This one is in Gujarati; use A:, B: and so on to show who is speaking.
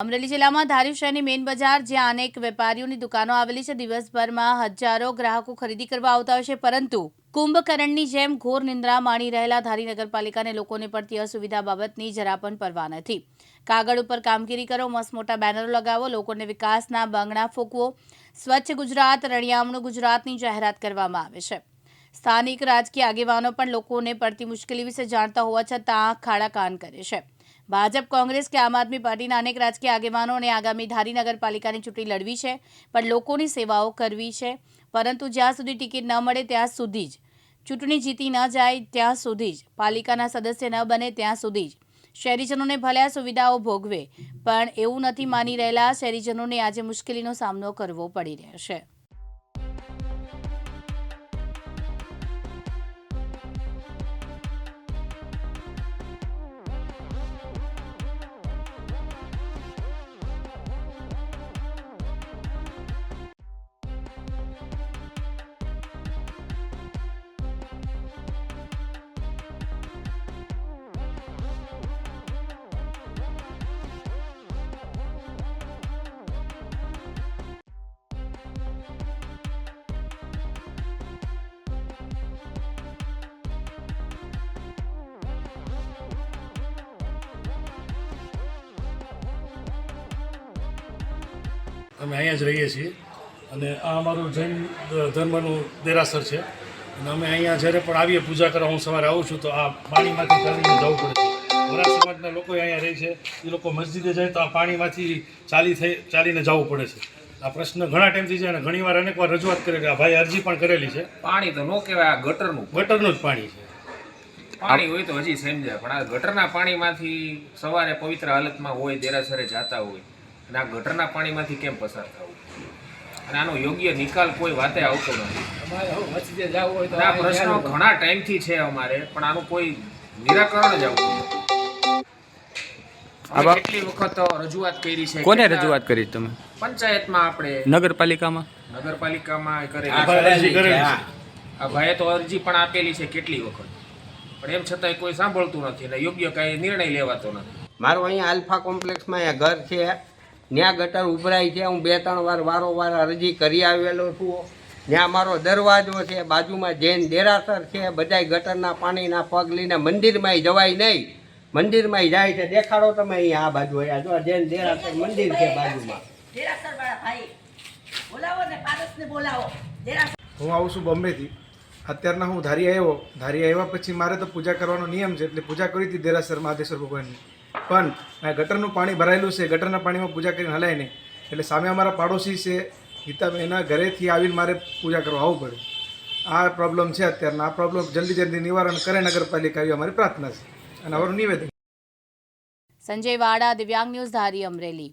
A: અમરેલી જિલ્લામાં ધારી શહેરની મેઇન બજાર, જ્યાં અનેક વેપારીઓની દુકાનો આવેલી છે, દિવસભરમાં હજારો ગ્રાહકો ખરીદી કરવા આવતા હોય છે, પરંતુ કુંભકરણની જેમ ઘોર નિંદ્રા માણી રહેલા ધારી નગરપાલિકાને લોકોને પડતી અસુવિધા બાબતની જરા પણ પરવા નથી. કાગળ ઉપર કામગીરી કરો, મસ્ત મોટા બેનરો લગાવો, લોકોને વિકાસના બંગણા ફૂંકવો, સ્વચ્છ ગુજરાત, રણિયામણું ગુજરાતની જાહેરાત કરવામાં આવે છે. સ્થાનિક રાજકીય આગેવાનો પણ લોકોને પડતી મુશ્કેલી વિશે જાણતા હોવા છતાં ખાડા કાન કરે છે. ભાજપ કોંગ્રેસ કે આમ આદમી પાર્ટીના અનેક રાજકીય આગેવાનોને આગામી ધારી નગરપાલિકાની ચૂંટણી લડવી છે, પણ લોકોની સેવાઓ કરવી છે. પરંતુ જ્યાં સુધી ટિકિટ ન મળે ત્યાં સુધી જ ચૂંટણી જીતી ન જાય ત્યાં સુધી જ પાલિકાના સદસ્ય ન બને ત્યાં સુધી જ શહેરીજનોને ભલે આ સુવિધાઓ ભોગવે. પણ એવું નથી માની રહેલા શહેરીજનોને આજે મુશ્કેલીનો સામનો કરવો પડી રહ્યો છે.
B: અમે અહીંયા જ રહીએ છીએ. અને આ અમારું જૈન ધર્મનું દેરાસર છે. અને અમે અહીંયા જ્યારે પણ આવીએ પૂજા કરવા હું સવારે આવું છું તો આ પાણીમાંથી ચાલીને જવું પડે છે. વરા સમાજના લોકો અહીંયા રહે છે. એ લોકો મસ્જિદે જાય તો આ પાણીમાંથી ચાલી થઈ ચાલીને જવું પડે છે. આ પ્રશ્ન ઘણા ટાઈમથી છે અને ઘણીવાર અનેક વાર રજૂઆત કરેલી આ ભાઈ અરજી પણ કરેલી છે.
C: પાણી તો ન કહેવાય આ ગટરનું.
B: ગટરનું જ પાણી છે.
C: પાણી હોય તો હજી સમજાય પણ આ ગટરના પાણીમાંથી સવારે પવિત્ર હાલતમાં હોય દેરાસરે જાતા હોય. અને આ ગટરના પાણીમાંથી કેમ પસાર થવું? અને આનો યોગ્ય નિકાલ કોઈ વાતે આવતો નથી. આ પ્રશ્નો ઘણા ટાઈમથી છે અમારે પણ આનું કોઈ નિરાકરણ જ આવતું કેટલી વખત રજૂઆત કરી છે?
D: કોને રજૂઆત કરી તમે?
C: પંચાયતમાં આપણે
D: નગરપાલિકામાં?
C: નગરપાલિકામાં કરેલી
B: આ
C: ભાઈએ તો અરજી પણ આપેલી છે કેટલી વખત. પણ એમ છતાંય કોઈ સાંભળતું નથી યોગ્ય કાંઈ નિર્ણય લેવાતો નથી.
E: મારું અહીંયા આલ્ફા કોમ્પ્લેક્સમાં અહીંયા ઘર છે. ત્યાં ગટર ઉભરાય છે હું બે ત્રણ વાર વારંવાર અરજી કરી આવેલો છું. ત્યાં મારો દરવાજો છે બાજુમાં જૈન દેરાસર છે બધાય ગટરના પાણીના પગ લઈને મંદિરમાંય જવાય નહીં. મંદિરમાંય જાય છે દેખાડો તમે અહીંયા આ બાજુ અહીંયા. જો જૈન દેરાસર મંદિર છે બાજુમાં.
F: દેરાસર બોલાવો ને પારસને બોલાવો. દેરાસર
G: હું આવું છું બોમ્બેથી. અત્યારના હું ધારી આવ્યો ધારી આવ્યા પછી મારે તો પૂજા કરવાનો નિયમ છે એટલે પૂજા કરી હતી દેરાસર મહાદેશ્વર ભગવાનની. પણ ગટરનું પાણી ભરાયેલું છે, ગટરના પાણીમાં પૂજા કરીને હલાય નહીં. એટલે સામે અમારા પાડોશી છે હિતાબેન એના ઘરેથી આવીને મારે પૂજા કરવા આવવું પડે. આ પ્રોબ્લેમ છે અત્યારના. આ પ્રોબ્લેમ જલ્દી જલ્દી નિવારણ કરે નગરપાલિકા એવી અમારી પ્રાર્થના છે. અને અમારું નિવેદન
A: સંજય વાડા, દિવ્યાંગ ન્યૂઝ ધારી અમરેલી.